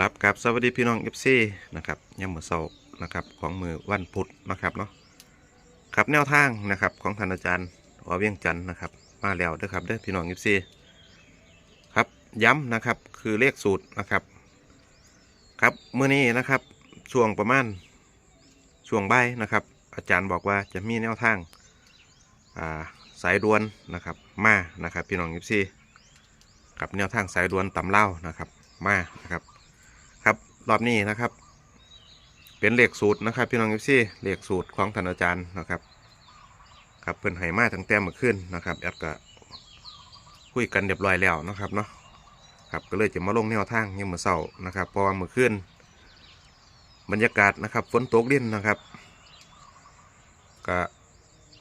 ครับกับสวัสดีพี่น้องเอฟซีนะครับยามมือเช้านะครับของมือวันพุธนะครับเนาะครับแนวทางนะครับของท่านอาจารย์อเวียงจันนะครับ มาแล้วด้อครับเด้อพี่น้องเอฟซีครับย้ำนะครับคือเลขสูตรนะครับ ครับเมื่อนี้นะครับช่วงประมาณช่วงบ่ายนะครับ อาจารย์บอกว่าจะมีแนวทางอ่าสายด่วนนะครับมานะครับพี่น้องเอฟซีกับแนวทางสายด่วนตำเล่านะครับมา รอบนี้นะครับ เป็นเหลขสูตรนะครับ พี่น้องเอฟซีเหลขสูตรของท่านอาจารย์นะครับ ครับเพิ่นให้มาตั้งแต่เมื่อคืนนะครับแอดก็คุยกันเรียบร้อยแล้วนะครับเนาะครับก็เลยจะมาลงแนวทางยังเมื่อเช้านะครับเพราะว่าเมื่อคืนบรรยากาศนะครับฝนตกเล่นนะครับก็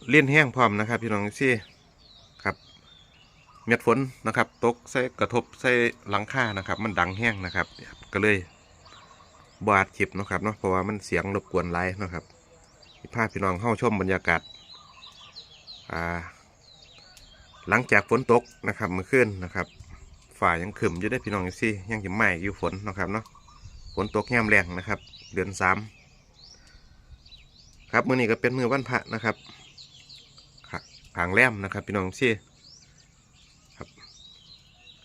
เลี่ยนแห้งพร้อมนะครับ พี่น้องเอฟซีครับเม็ดฝนนะครับตกใส่กระทบใส่หลังคานะครับ มันดังแห้งนะครับ ก็เลย บาดจิบนะครับเนาะเพราะว่ามันเสียงรบกวนไร้นะครับพาพพี่น้องเข้าชมบรรยากาศอ่าหลังจากฝนตกนะครับเมื่อคืนนะครับฝ่ายังขึ้นอยู่ได้พี่น้องซี่ยังจะไหม้อยู่ฝนนะครับเนาะฝนตกแง่มแรงนะครับ เดือนสามครับมื้อนี้ก็เป็นมือวันพระนะครับค่างแรมนะครับ พี่น้องซี่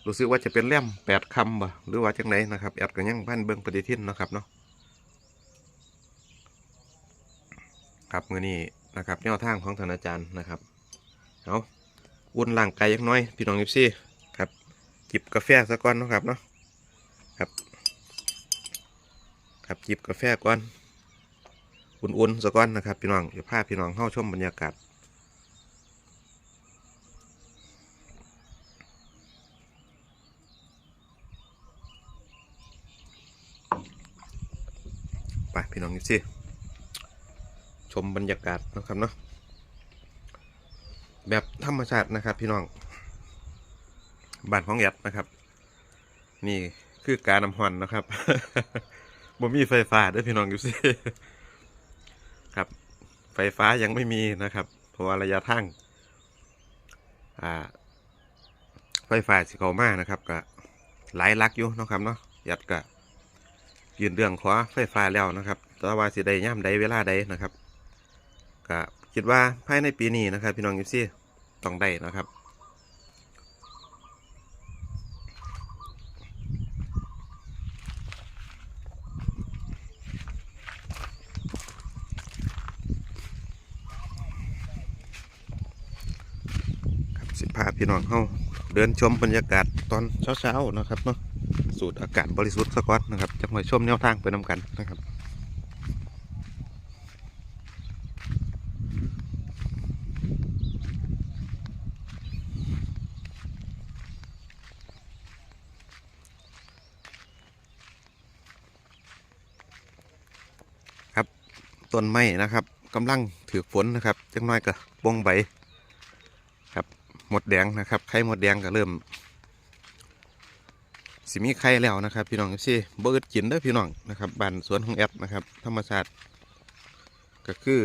รู้สึกว่าจะเป็นเล่มแปดคำบ่หรือว่าจังไหนนะครับแอดก็ยังบ้านเบิ่งปฏิทินนะครับเนาะครับมือนี้นะครับแนวทางของท่านาจารย์นะครับเอาอุ่นร่างกายยักน้อยพี่น้องยิปซี่ครับจิบกาแฟซะก่อนนะครับเนาะครับครับจิบกาแฟก่อนอุ่นๆซะก่อนนะครับพี่น้องอย่าพาพี่น้องเข้าชมบรรยากาศ ไปพี่น้องนิสิชมบรรยากาศนะครับเนาะแบบธรรมชาตินะครับ พี่น้องบ้านของแอดนะครับ นี่คือการนำหอนนะครับบ่มีไฟฟ้าด้วยพี่น้องอยู่สิครับ ไฟฟ้ายังไม่มีนะครับ เพราะว่าระยะทางอ่า ไฟฟ้าสิเขามานะครับก็หลายลักอยู่นะครับเนาะแอดก็ ยืนเรื่องขอไฟฟ้าแล้วนะครับแต่ว่าสิได้ย่ำใดเวลาใดนะครับก็คิดว่าภายในปีนี้นะครับ พี่น้องยิซี่ต้องได้นะครับครับสิพาพี่น้องเข้าเดินชมบรรยากาศตอนเช้าๆนะครับเนาะ สูตรอากาศบริสุทธิ์สกอตนะครับจะมาชมแนวทางไปนำกันนะครับครับต้นไม้นะครับกำลังถือฝนนะครับจังน้อยก็บงใบครับหมดแดงนะครับไข่หมดแดงก็เริ่ม สิมีไข่แล้วนะครับ พี่น้องซี่เบิร์ดกินเด้อพี่น้องนะครับบ้านสวนของแอดนะครับ ธรรมชาติก็คือ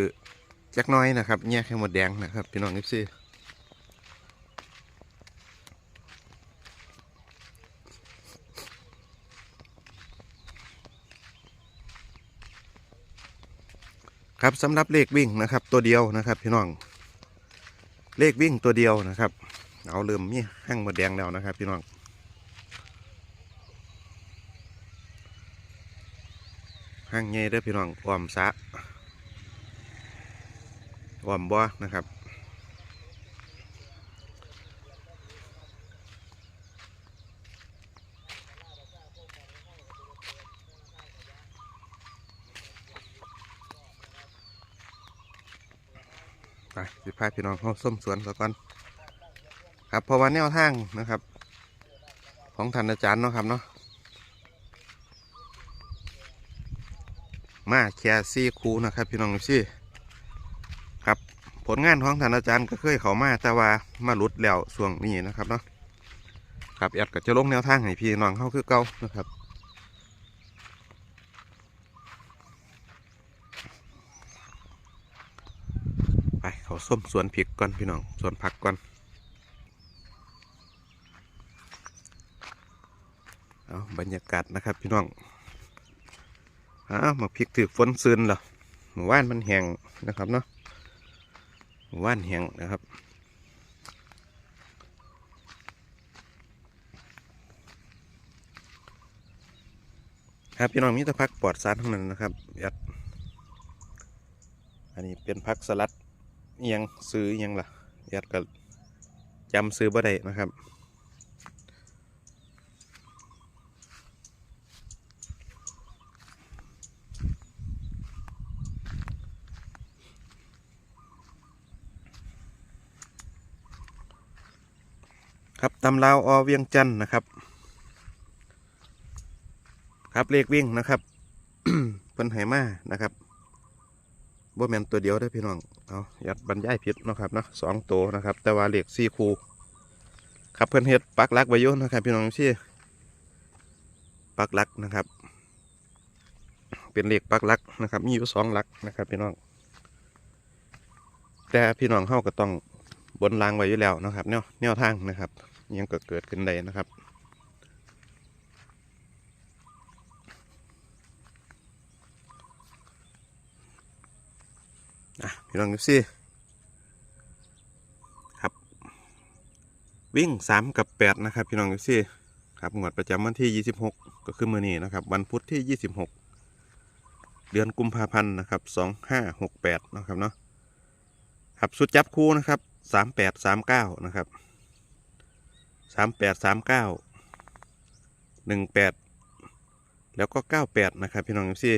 จักหน้อยนะครับแยกไข่หมดแดงนะครับ พี่น้องซี่ครับสำหรับเลขวิ่งนะครับ ตัวเดียวนะครับพี่น้องเลขวิ่งตัวเดียวนะครับ เอาเริ่มมีห้างหมดแดงแล้วนะครับ พี่น้อง ห้างเงยเด้อพี่น้องอ้อมสะอ้อมบ่อนะครับไปสิพาพี่น้องเข้าส้มสวนซะก่อนครับพราะว่าแนวทางนะครับ ของท่านอาจารย์เนาะครับเนาะ มาแค่ซี่คูนะครับพี่น้องซี่ครับผลงานของท่านอาจารย์ก็เคยเขามาแต่ว่ามาหลุดแล้วช่วงนี้นะครับเนาะครับแอดก็จะลงแนวทางให้พี่น้องเข้าคือเก่านะครับไปเขาส้มสวนผิกก่อนพี่น้องสวนผักก่อนเอาบรรยากาศนะครับพี่น้อง อ้าวมาพริกถือฝนซึนเหรอหมู่บ้านมันแห้งนะครับเนาะหมู่บ้านแห้งนะครับครับพี่น้องมีแต่พักปลอดสารทั้งนั้นนะครับยัดอันนี้เป็นพักสลัดอิหยังซื้อยังล่ะยัดก็จำซื้อบ่ได้นะครับ ครับตำลาวอเวียงจันนะครับ ครับเลขวิ่งนะครับเพิ่นไหมานะครับบ่แมนตัวเดียวได้พี่น้องเอายัดบรรยายผิดนะครับเนาะสองตัวนะครับ แต่ว่าเลขสี่คูครับเพิ่นเฮ็ดปักลักไว้ยู่นะครับพี่น้องที่ปักลักนะครับ เป็นเลขปักลักนะครับ มีอยู่สองลักนะครับพี่น้อง แต่พี่น้องเฮาก็ต้องบนรางไว้อยู่แล้วนะครับแนวแนวทางนะครับ ยังก็เกิดขึ้นได้นะครับ อะพี่น้องดูสิครับ วิ่งสามกับแปดนะครับ พี่น้องดูสิครับงวดประจำวันที่ยี่สิบหกก็คือมือนี้นะครับ วันพุธที่ยี่สิบหกเดือนกุมภาพันธ์นะครับสองห้าหกแปดนะครับเนาะครับสุดจับคู่นะครับสามแปดสามเก้านะครับ สามแปดสามเก้าหนึ่งแปดแล้วก็เก้าแปดนะครับพี่น้องดูสิ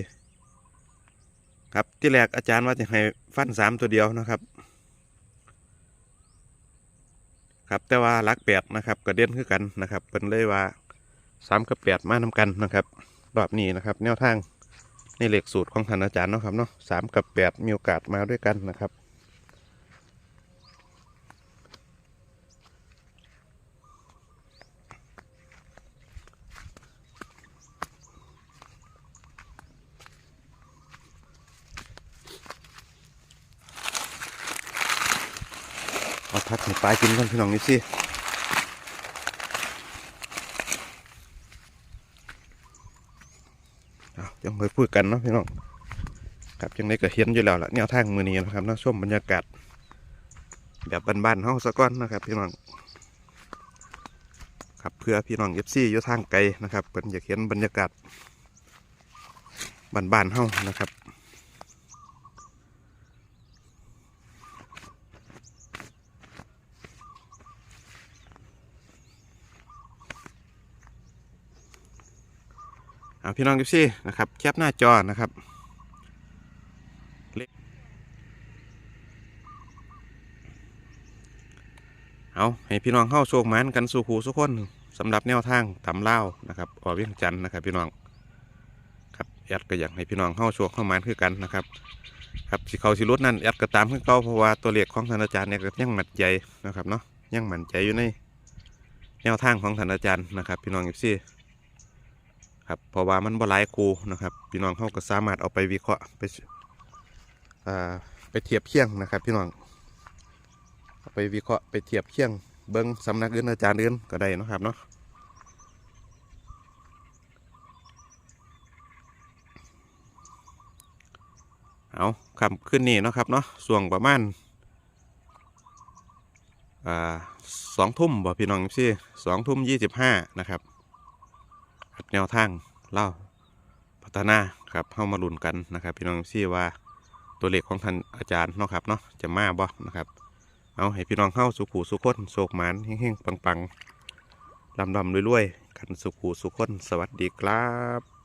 ครับที่แรกอาจารย์ว่าจะให้ฟันสามตัวเดียวนะครับ ครับแต่ว่าหลักแปดนะครับกระเด็นคือกันนะครับเป็นเลยว่าสามกับแปดมานำกันนะครับรอบนี้นะครับ แนวทางในเหลขสูตรของท่านอาจารย์เนาะครับเนาะสามกับแปดมีโอกาสมาด้วยกันนะครับ พักให้ปลากินก่อนพี่น้องนี่สิยังไปพูดกันเนาะพี่น้องครับยังไงก็เห็นอยู่แล้วล่ะแนวทางมือนี้นะครับเนาะชมบรรยากาศแบบบ้านๆเฮาสะก้อนนะครับ พี่น้องครับเพื่อพี่น้องเอฟซีอยู่ทางไกลนะครับเป็นอยากเห็นบรรยากาศบ้านๆเฮานะครับ พี่น้องกิฟซี่นะครับแคปหน้าจอนะครับเลขเอาให้พี่น้องเข้าโชคมันกันสู่หูสุกคนสำหรับแนวทางตำเล่านะครับออเวียงจันนะครับ พี่น้องครับแอดก็อยากให้พี่น้องเข้าโชคเข้ามันคือกันนะครับ ครับสิเขาสิรุดนั่นแอดก็ตามขึ้นเก้าเพราะว่าตัวเลขของท่านาจารย์เนี่ยยังหมั่นใจนะครับเนาะยังหมั่นใจอยู่ในแนวทางของท่านาจารย์นะครับ พี่น้องกิฟซี่ ครับเพราะว่ามันบ่หลายคูนะครับ พี่น้องเขาก็สามารถเอาไปวิเคราะห์ไปไปเทียบเคียงนะครับ พี่น้องเอาไปวิเคราะห์ไปเทียบเคียงเบิ้งสำนักอื่นอาจารย์อื่นก็ได้นะครับเนาะเอาคำขึ้นนี่นะครับเนาะส่วงประมาณอ่าสองทุ่มบ่พี่น้องพี่สองทุ่มยี่สิบห้านะครับ แนวทางเล่าพัฒนาครับเข้ามาลุ้นกันนะครับ พี่น้องซี่ว่าตัวเลขของท่านอาจารย์เนาะครับเนาะจะมาบ่นะครับเอาให้พี่น้องเข้าสุขูสุขคนโศกหมานเฮงๆปังๆลำลำรวยๆกันสุขูสุขคนสวัสดีครับ